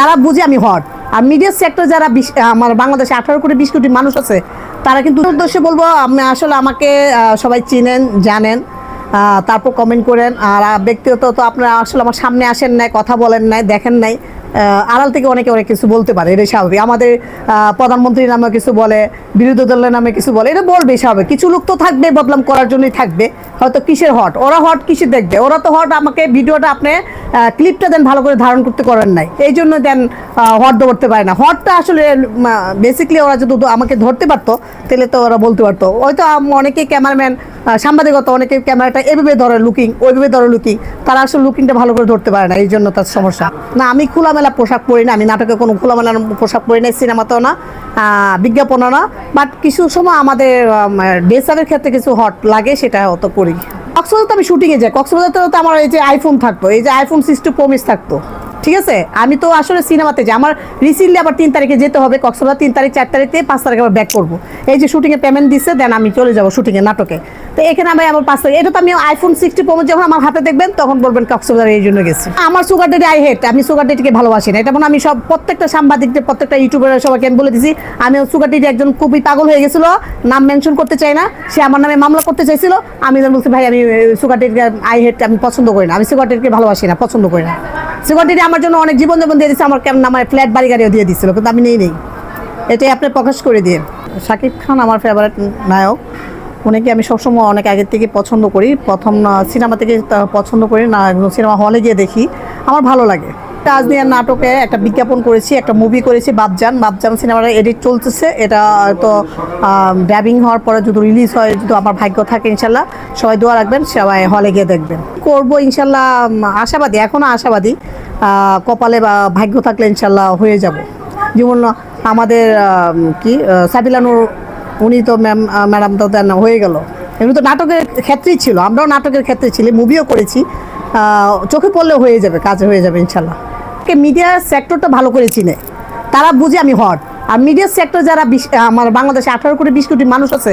তারা বুঝে আমি হট। আর মিডিয়া সেক্টর যারা আমার বাংলাদেশে আঠারো কোটি, বিশ কোটি মানুষ আছে, তারা কিন্তু উদ্দেশ্যে বলব আসলে আমাকে সবাই চিনেন, জানেন তারপর কমেন্ট করেন। আর ব্যক্তিগত তো আপনারা আসলে আমার সামনে আসেন নাই, কথা বলেন নাই, দেখেন নাই। আড়াল থেকে অনেকে অনেক কিছু বলতে পারে এটাই স্বাভাবিক। আমাদের প্রধানমন্ত্রীর নামে কিছু বলে, বিরোধী দলের নামে কিছু বলে, এটা বলবে স্বাভাবিক। কিছু লোক তো থাকবে বদলাম করার জন্যই থাকবে। হয়তো কিসের হট? ওরা হট কিসে দেখবে? ওরা তো হট, আমাকে ভিডিওটা আপনি ক্লিপটা দেন, ভালো করে ধারণ করতে করেন নাই। এই জন্য দেন হট ধরতে পারে না। হটটা আসলে বেসিকলি ওরা যদি আমাকে ধরতে পারতো, তাহলে তো ওরা বলতে পারতো। হয়তো অনেকেই ক্যামেরাম্যান সাংবাদিকতা অনেকে ক্যামেরাটা এভাবে ধরে লুকিং ওইভাবে ধরে লুকিং তারা আসলে লুকিংটা ভালো করে ধরতে পারে না, এই জন্য তার সমস্যা। না, আমি খোলামেলা পোশাক পরি না, আমি নাটকে কোনো খোলামেলা পোশাক পরি না, সিনেমাতেও না বিজ্ঞাপনও না বাট কিছু সময় আমাদের ডেসারের ক্ষেত্রে কিছু হট লাগে, সেটা হয়তো করি। কক্সবাজার তো আমি শুটিংয়ে যাই কক্সবাজার তো আমার এই যে আইফোন থাকতো, এই যে আইফোন সিক্সটি প্রমিস থাকতো। ঠিক আছে? আমি তো আসলে সিনেমাতে যাই। আমার রিসেন্টলি আবার তিন তারিখে যেতে হবে, কক্সবাজার তিন তারিখ, চার তারিখে পাঁচ তারিখে আবার ব্যাক করব। এই যে শুটিংয়ে পেমেন্ট দিচ্ছে দেন আমি চলে যাব শুটিংয়ে নাটকে। তো এখানে আমি আমার পাঁচ তারিখ এটা তো আমি আইফোন সিক্সটি প্রমো যখন আমার হাতে দেখবেন, তখন বলবেন কক্সবাজার এই জন্য গেছি। আমার সুগার ডেটি আই হেট আমি সুগার ডেটিকে ভালোবাসি না। এটা মানে আমি সব প্রত্যেকটা সাংবাদিকদের, প্রত্যেকটা ইউটিউবার সবাইকে আমি বলে দিছি, আমি সুগার ডেটি একজন খুবই পাগল হয়ে গেছিল, নাম মেনশন করতে চাই না, সে আমার নামে মামলা করতে চাইছিল, আমি বলছি, ভাই, আমি সুগার ডেটিকে আই হেট আমি পছন্দ করি না। আমি সুগার ডেটিকে ভালোবাসি না, পছন্দ করি না। সুগার দিদি আমার জন্য অনেক জীবন জীবন দিয়ে দিচ্ছে আমার কেমন আমার ফ্ল্যাট বাড়ি গাড়িও দিয়ে দিচ্ছিল কিন্তু আমি নেই নেই। এটাই আপনি প্রকাশ করে দিয়ে। শাকিব খান আমার ফেভারিট নায়ক উনিকে আমি সবসময় অনেক আগের থেকে পছন্দ করি, প্রথম সিনেমা থেকে পছন্দ করি, না সিনেমা হলে গিয়ে দেখি। আমার ভালো লাগে। রাজনিয়ার নাটকে একটা বিজ্ঞাপন করেছি, একটা মুভি করেছি বাবজান বাবজান সিনেমাটা এডিট চলতেছে। এটা তো ড্যাবিং হওয়ার পরে যদি রিলিজ হয়, যদি আমার ভাগ্য থাকে ইনশাল্লাহ, সবাই দোয়া রাখবেন, সবাই হলে গিয়ে দেখবেন। করব ইনশাল্লাহ আশাবাদী এখনও আশাবাদী। কপালে বা ভাগ্য থাকলে ইনশাল্লাহ হয়ে যাব। যেমন আমাদের কি সাবিলানুর উনি তো ম্যাম ম্যাডাম তো হয়ে গেল। এমনি তো নাটকের ক্ষেত্রেই ছিল। আমরাও নাটকের ক্ষেত্রে ছিলি মুভিও করেছি। চোখে পড়লে হয়ে যাবে, কাজে হয়ে যাবে, ইনশাল্লাহ। মিডিয়া সেক্টরটা ভালো করে চিনে। তারা বুঝে আমি হট আর মিডিয়া সেক্টর যারা আমার বাংলাদেশে আঠারো কোটি, বিশ কোটি মানুষ আছে,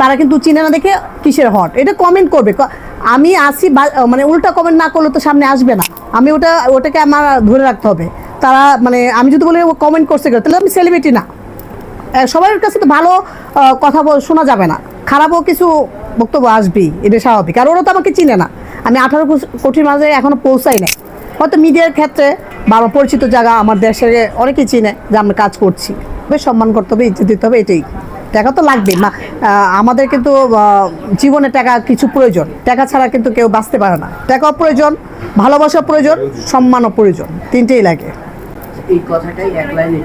তারা কিন্তু চিনে না দেখে কিসের হট এটা কমেন্ট করবে। আমি আসি মানে উল্টা কমেন্ট না করলে তো সামনে আসবে না। আমি ওটা, ওটাকে আমার ধরে রাখতে হবে। তারা মানে আমি যদি বলি কমেন্ট করছে তাহলে আমি সেলিব্রিটি না। সবার কাছে তো ভালো কথা শোনা যাবে না। খারাপও কিছু বক্তব্য আসবেই, এটা স্বাভাবিক। আর ওরা তো আমাকে চিনে না। আমি আঠারো কোটির মাঝে এখনও পৌঁছাই নাই। হয়তো মিডিয়ার ক্ষেত্রে বা আমার পরিচিত জায়গা, আমার দেশের অনেকেই চিনে যে আমরা কাজ করছি। বেশ সম্মান করতে হবে, ইজ্জত দিতে হবে, এটাই। টাকা তো লাগবে না আমাদের কিন্তু জীবনে টাকা কিছু প্রয়োজন। টাকা ছাড়া কিন্তু কেউ বাঁচতে পারে না। টাকাও প্রয়োজন ভালোবাসা প্রয়োজন, সম্মানও প্রয়োজন। তিনটেই লাগে। এই কথাটাই এক লাইনে